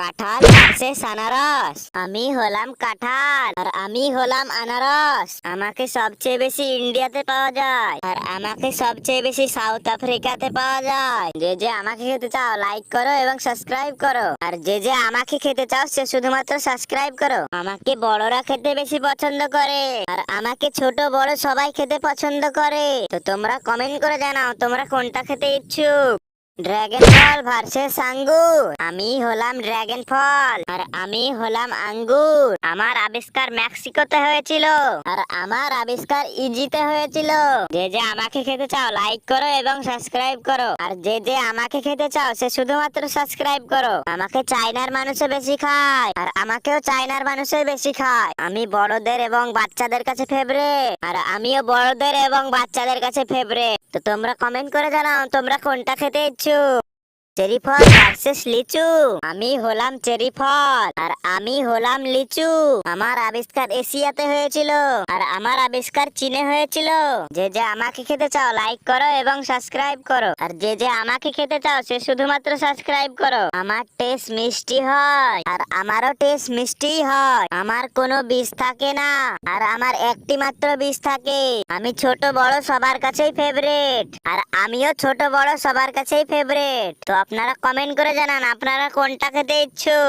কাঁঠাল ভার্সেস আনারস আমি হলাম কাঁঠাল, আর আমি হলাম আনারস। আমাকে সবচেয়ে বেশি ইন্ডিয়াতে পাওয়া যায়, আর আমাকে সবচেয়ে বেশি সাউথ আফ্রিকাতে পাওয়া যায়। যে যে আমাকে খেতে চাও লাইক করো এবং সাবস্ক্রাইব করো। আর যে যে আমাকে খেতে চাও, সে শুধুমাত্র সাবস্ক্রাইব করো। আমাকে বড়রা খেতে বেশি পছন্দ করে, আর আমাকে ছোট বড় সবাই খেতে পছন্দ করে। তো তোমরা কমেন্ট করে জানাও, তোমরা কোনটা খেতে ইচ্ছুক? ড্রাগন ফল ভার্সেস আঙ্গুর। আমি হলাম ড্রাগন ফল আর আমি হলাম আঙ্গুর। আমার আবিষ্কার মেক্সিকোতে হয়েছিল, আর আমার আবিষ্কার ইজিতে হয়েছিল। যে যে আমাকে খেতে চাও লাইক করো এবং সাবস্ক্রাইব করো। আর যে যে আমাকে খেতে চাও, সে শুধুমাত্র সাবস্ক্রাইব করো। আমাকে চাইনার মানুষে বেশি খায়, আর আমাকেও চাইনার মানুষে বেশি খায়। আমি বড়দের এবং বাচ্চাদের কাছে ফেভারিট আর আমিও বড়দের এবং বাচ্চাদের কাছে ফেভারিট তো তোমরা কমেন্ট করে জানাও, তোমরা কোনটা খেতে ইচ্ছুক? mucho. চেরি ফল ভার্সেস লিচু? আমি হলাম চেরি ফল, আর আমি হলাম লিচু। আমার আবিষ্কার এশিয়াতে হয়েছিল, আর আমার আবিষ্কার চীনে হয়েছিল। যে যে আমাকে খেতে চাও লাইক করো এবং সাবস্ক্রাইব করো। আর যে যে আমাকে খেতে চাও, সে শুধুমাত্র সাবস্ক্রাইব করো। আমার টেস্ট মিষ্টি হয়, আর আমারও টেস্ট মিষ্টি হয়। আমার কোনো বিষ থাকে না, আর আমার একটি মাত্র বিষ থাকে। আমি ছোট বড় সবার কাছেই ফেভারিট আর আমিও ছোট বড় সবার কাছেই ফেভারিট তো আপনারা কমেন্ট করে জানান আপনারা কোনটা খেতে ইচ্ছুক